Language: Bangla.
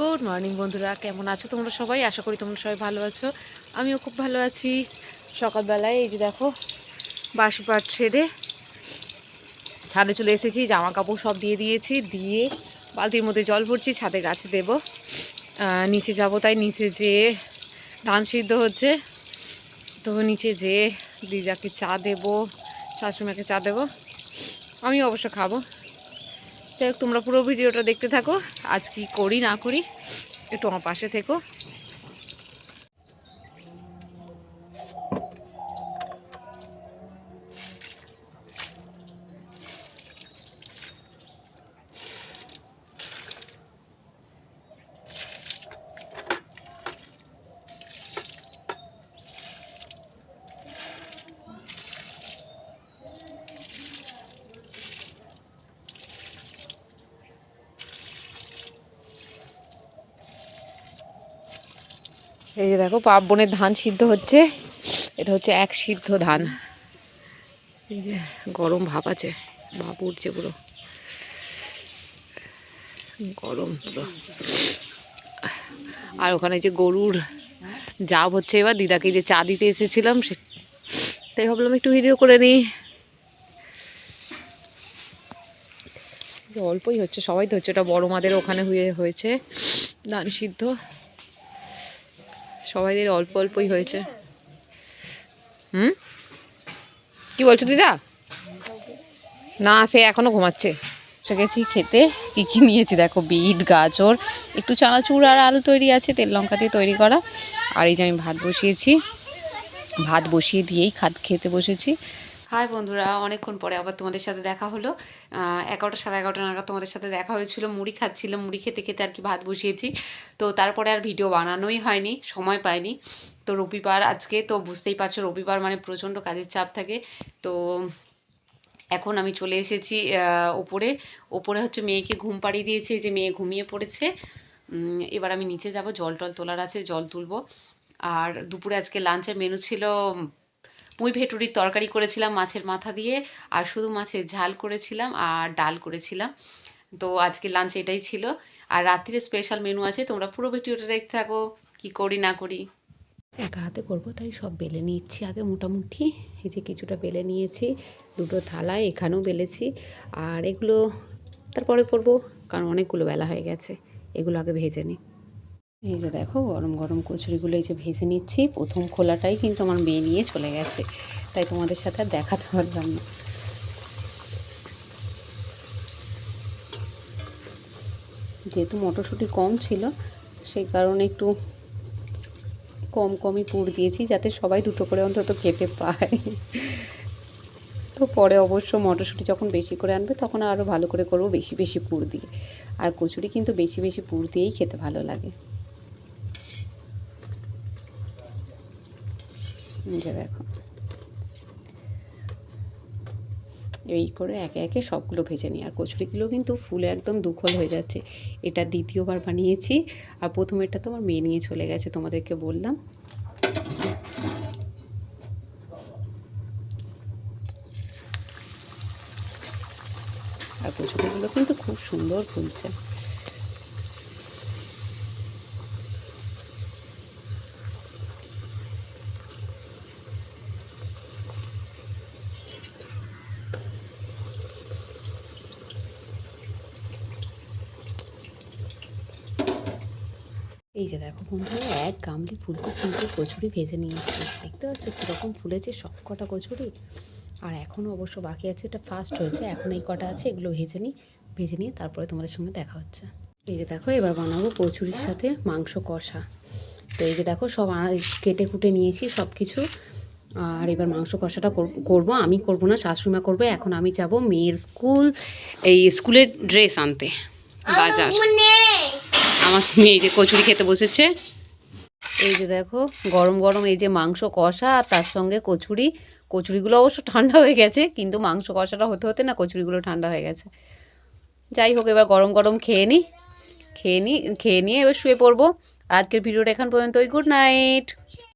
গুড মর্নিং বন্ধুরা। কেমন আছো তোমরা সবাই? আশা করি তোমরা সবাই ভালো আছো। আমিও খুব ভালো আছি। সকালবেলায় এই যে দেখো বাসি পাট ছেড়ে ছাদে চলে এসেছি জামা কাপড় সব দিয়ে দিয়েছি, দিয়ে বালতির মধ্যে জল ভরছি, ছাদে গাছে দেবো। নিচে যাব, তাই নিচে যেয়ে ধান সিদ্ধ হচ্ছে, তো নিচে যেয়ে দিদাকে চা দেবো, শাশুড়িমাকে চা দেবো আমি অবশ্য খাব। যাই হোক, তোমরা পুরো ভিডিওটা দেখতে থাকো। আজ কি করি না করি, একটু আমার পাশে থেকো। এই যে দেখো পাপ বনের ধান সিদ্ধ হচ্ছে। এটা হচ্ছে এক সিদ্ধ ধান। এই যে গরম ভাব আছে, ভাব উঠছে পুরো। গরম পুরো। আর ওখানে যে গরুর জাব হচ্ছে, এবার দিদাকে যে চা দিতে এসেছিলাম, সে তাই ভাবলাম একটু ভিডিও করে নিই। অল্পই হচ্ছে, সবাই তো হচ্ছে ওটা বড় মাদের ওখানে হয়ে হয়েছে ধান সিদ্ধ। সবাইদের অল্প অল্পই হয়েছে। হুম? কি বলছো দিদা? না, সে এখনও ঘুমাচ্ছে। সে গেছি খেতে, কি কি নিয়েছি দেখো, বিট, গাজর, একটু চানাচুর আর আলু তৈরি আছে, তেল লঙ্কা দিয়ে তৈরি করা। আর এই যে আমি ভাত বসিয়েছি। ভাত বসিয়ে দিয়েই খাত খেতে বসেছি। হাই বন্ধুরা, অনেকক্ষণ পরে আবার তোমাদের সাথে দেখা হলো। এগারোটা সাড়ে এগারোটা নাগাদ তোমাদের সাথে দেখা হয়েছিল, মুড়ি খাচ্ছিলাম, মুড়ি খেতে খেতে আর কি ভাত বসিয়েছি। তো তারপরে আর ভিডিও বানানোই হয়নি, সময় পাইনি। তো রবিবার আজকে, তো বুঝতেই পারছ রবিবার মানে প্রচণ্ড কাজের চাপ থাকে। তো এখন আমি চলে এসেছি ওপরে। ওপরে হচ্ছে মেয়েকে ঘুম পাড়িয়ে দিয়েছি যে মেয়ে ঘুমিয়ে পড়েছে। এবার আমি নিচে যাব, জল টল তোলার আছে, জল তুলবো। আর দুপুরে আজকে লাঞ্চের মেনু ছিল মুই ভেটুরির তরকারি করেছিলাম মাছের মাথা দিয়ে, আর শুধু মাছের ঝাল করেছিলাম আর ডাল করেছিলাম। তো আজকে লাঞ্চ এটাই ছিল। আর রাত্রিরে স্পেশাল মেনু আছে, তোমরা পুরো ভিডিওটা দেখতে থাকো, কি করি না করি। একা হাতে করব, তাই সব বেলে নিচ্ছি আগে মোটামুটি। এই যে কিছুটা বেলে নিয়েছি, দুটো থালায় এখানেও বেলেছি। আর এগুলো তারপরে করব, কারণ অনেকগুলো বেলা হয়ে গেছে, এগুলো আগে ভেজে নিই। এই যে দেখো, গরম গরম কচুরিগুলো এই যে ভেজে নিচ্ছি। প্রথম খোলাটাই কিন্তু আমার মেয়ে নিয়ে চলে গেছে। তাই তোমাদের সাথে আর দেখাতে পারলাম না যেহেতু মটরশুঁটি কম ছিল, সেই কারণে একটু কম কমই পুর দিয়েছি, যাতে সবাই দুটো করে অন্তত খেতে পায়। তো পরে অবশ্য মটরশুঁটি যখন বেশি করে আনবে, তখন আরও ভালো করে করব, বেশি বেশি পুর দিয়ে। আর কচুরি কিন্তু বেশি বেশি পুর দিয়েই খেতে ভালো লাগে। যে দেখো। এই করে একে একে সবগুলো ভেজে নিই। আর কচুরিগুলো কিন্তু ফুলে একদম দুখল হয়ে যাচ্ছে। এটা দ্বিতীয়বার বানিয়েছি। আর প্রথমেরটা তো আমার মেয়ে নিয়ে চলে গেছে, তোমাদেরকে বললাম। আর কচুরিগুলো কিন্তু খুব সুন্দর ফুলছে। এই যে দেখো, বন্ধুরা, এক গামলি ফুলকো ফুলকো কচুরি ভেজে নিয়েছি। দেখতে পাচ্ছ কীরকম ফুলেছে সব কটা কচুরি? আর এখনও অবশ্য বাকি আছে, এটা ফার্স্ট হয়েছে, এখন এই কটা আছে, এগুলো ভেজে নিই, ভেজে নিয়ে তারপরে তোমাদের সঙ্গে দেখা হচ্ছে। এই যে দেখো, এবার বানাবো কচুরির সাথে মাংস কষা। তো এই যে দেখো, সব কেটে কুটে নিয়েছি সব কিছু আর এবার মাংস কষাটা কর- করব, আমি করব না, শাশুড়িমা করবে। এখন আমি যাব মেয়ের স্কুল, এই স্কুলের ড্রেস আনতে, বাজার। আমার মেয়ে যে কচুরি খেতে বসেছে। এই যে দেখো, গরম গরম এই যে মাংস কষা আর তার সঙ্গে কচুরি। কচুরিগুলো অবশ্য ঠান্ডা হয়ে গেছে, কিন্তু মাংস কষাটা হতে হতে না কচুরিগুলো ঠান্ডা হয়ে গেছে। যাই হোক, এবার গরম গরম খেয়ে নিই খেয়ে নিই খেয়ে নিয়ে এবার শুয়ে পড়ব। আজকের ভিডিওটা এখন পর্যন্ত ওই গুড নাইট।